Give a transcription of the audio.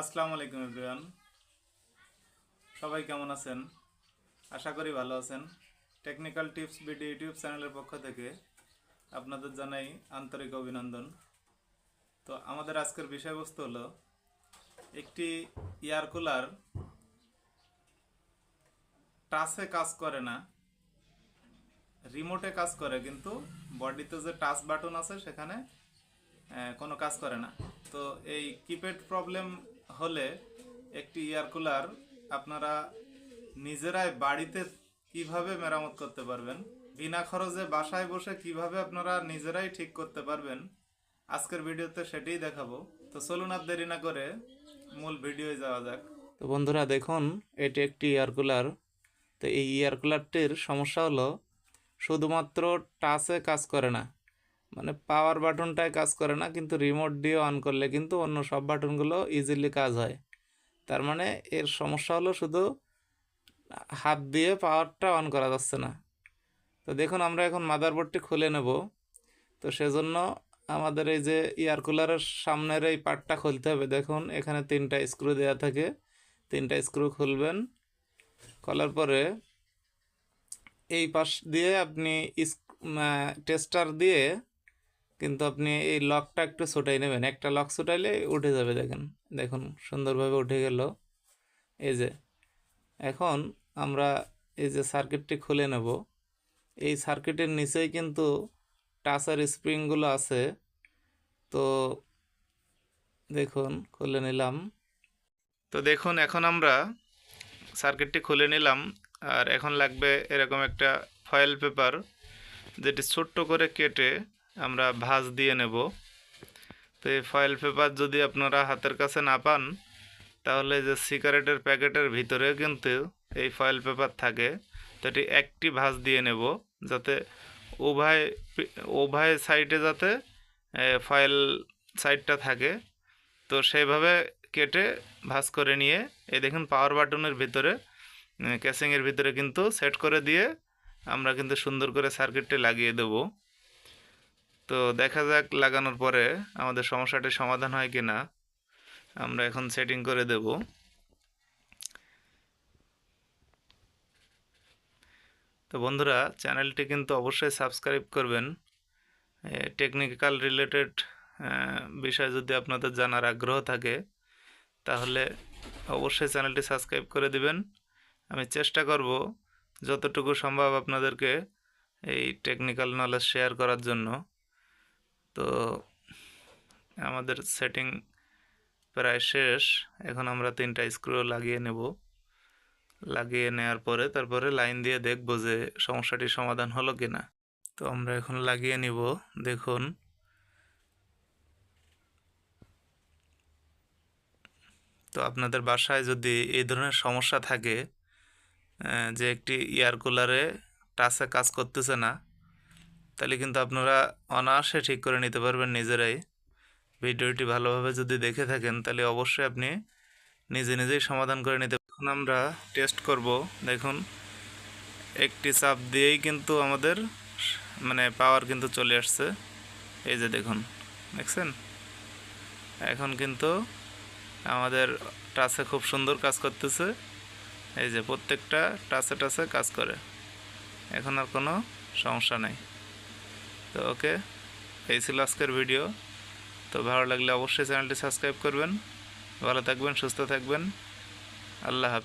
আসসালামু আলাইকুম এভরিওয়ান। সবাই কেমন আছেন? আশা করি ভালো আছেন। টেকনিক্যাল টিপস বিডি ইউটিউব চ্যানেলের পক্ষ থেকে আপনাদের জানাই আন্তরিক অভিনন্দন। তো আমাদের আজকের বিষয়বস্তু হলো একটি এয়ার কুলার টাচে কাজ করে না, রিমোটে কাজ করে, কিন্তু বডিতে যে টাচ বাটন আছে সেখানে কোনো কাজ করে না। তো এই কিপ্যাড প্রবলেম হলে একটি এয়ার কুলার আপনারা নিজেরাই বাড়িতে কীভাবে মেরামত করতে পারবেন? বিনা খরচে বাসায় বসে কীভাবে আপনারা নিজেরাই ঠিক করতে পারবেন? আজকের ভিডিওতে সেটাই দেখাবো। তো চলুন আর দেরি না করে মূল ভিডিওয়ে যাওয়া যাক। তো বন্ধুরা, দেখুন, এটি একটি এয়ার কুলার তো এই এয়ার কুলারটির সমস্যা হলো, শুধুমাত্র টাচে কাজ করে না মানে পাওয়ার বাটনটায় কাজ করে না, কিন্তু রিমোট দিয়ে অন করলে কিন্তু অন্য সব বাটনগুলো ইজিলি কাজ হয়। তার মানে এর সমস্যা হলো শুধু হাত দিয়ে পাওয়ারটা অন করা যাচ্ছে না। তো দেখুন, আমরা এখন মাদারবোর্ডটি খুলে নেব। তো সেজন্য আমাদের এই যে এয়ার কুলারের সামনের এই পার্টটা খুলতে হবে। দেখুন, এখানে তিনটা স্ক্রু দেওয়া থাকে। তিনটা স্ক্রু খুলবেন, খোলার পরে এই পাশ দিয়ে আপনি টেস্টার দিয়ে কিন্তু আপনি এই লকটা একটু ছোটাই নেবেন। একটা লক ছোটাইলে উঠে যাবে দেখেন। দেখুন, সুন্দরভাবে উঠে গেল। এই যে, এখন আমরা এই যে সার্কিটটি খুলে নেব। এই সার্কিটের নিচেই কিন্তু টাচার স্প্রিংগুলো আছে। তো দেখুন, খুলে নিলাম। তো দেখুন, এখন আমরা সার্কিটটি খুলে নিলাম। আর এখন লাগবে এরকম একটা ফয়েল পেপার যেটি ছোট্ট করে কেটে আমরা ভাঁজ দিয়ে নেব। তো এই ফয়েল পেপার যদি আপনারা হাতের কাছে না পান, তাহলে যে সিগারেটের প্যাকেটের ভিতরে কিন্তু এই ফয়েল পেপার থাকে। তো এটি একটি ভাঁজ দিয়ে নেব যাতে উভয় উভয় সাইডে যাতে ফয়েল সাইডটা থাকে। তো সেইভাবে কেটে ভাঁজ করে নিয়ে, এই দেখুন পাওয়ার বাটনের ভিতরে ক্যাসিংয়ের ভিতরে কিন্তু সেট করে দিয়ে আমরা কিন্তু সুন্দর করে সার্কিটটি লাগিয়ে দেব। তো দেখা যাক লাগানোর পরে আমাদের সমস্যাটি সমাধান হয় কি না আমরা এখন সেটিং করে দেব। তো বন্ধুরা, চ্যানেলটি কিন্তু অবশ্যই সাবস্ক্রাইব করবেন। টেকনিক্যাল রিলেটেড বিষয় যদি আপনাদের জানার আগ্রহ থাকে, তাহলে অবশ্যই চ্যানেলটি সাবস্ক্রাইব করে দিবেন। আমি চেষ্টা করব যতটুকু সম্ভব আপনাদেরকে এই টেকনিক্যাল নলেজ শেয়ার করার জন্য। তো আমাদের সেটিং প্রায় শেষ। এখন আমরা তিনটা স্ক্রু লাগিয়ে নেব। লাগিয়ে নেওয়ার পরে তারপরে লাইন দিয়ে দেখব যে সমস্যাটি সমাধান হলো কি না তো আমরা এখন লাগিয়ে নিব, দেখুন। তো আপনাদের বাসায় যদি এই ধরনের সমস্যা থাকে যে একটি এয়ার কুলারে টাচে কাজ করতেছে না তাহলে কিন্তু আপনারা অনায়াসে ঠিক করে নিতে পারবেন নিজেরাই। ভিডিওটি ভালোভাবে যদি দেখে থাকেন, তাহলে অবশ্যই আপনি নিজে নিজেই সমাধান করে নিতে এখন আমরা টেস্ট করব। দেখুন, একটি চাপ দিয়েই কিন্তু আমাদের মানে পাওয়ার কিন্তু চলে আসছে। এই যে দেখুন, দেখছেন? এখন কিন্তু আমাদের টাচে খুব সুন্দর কাজ করতেছে। এই যে প্রত্যেকটা টাচে টাচে কাজ করে। এখন আর কোনো সমস্যা নেই। তো ওকে, এই ছিল আজকের ভিডিও। তো ভালো লাগলে অবশ্যই চ্যানেলটি সাবস্ক্রাইব করবেন। ভালো থাকবেন, সুস্থ থাকবেন। আল্লাহ হাফিজ।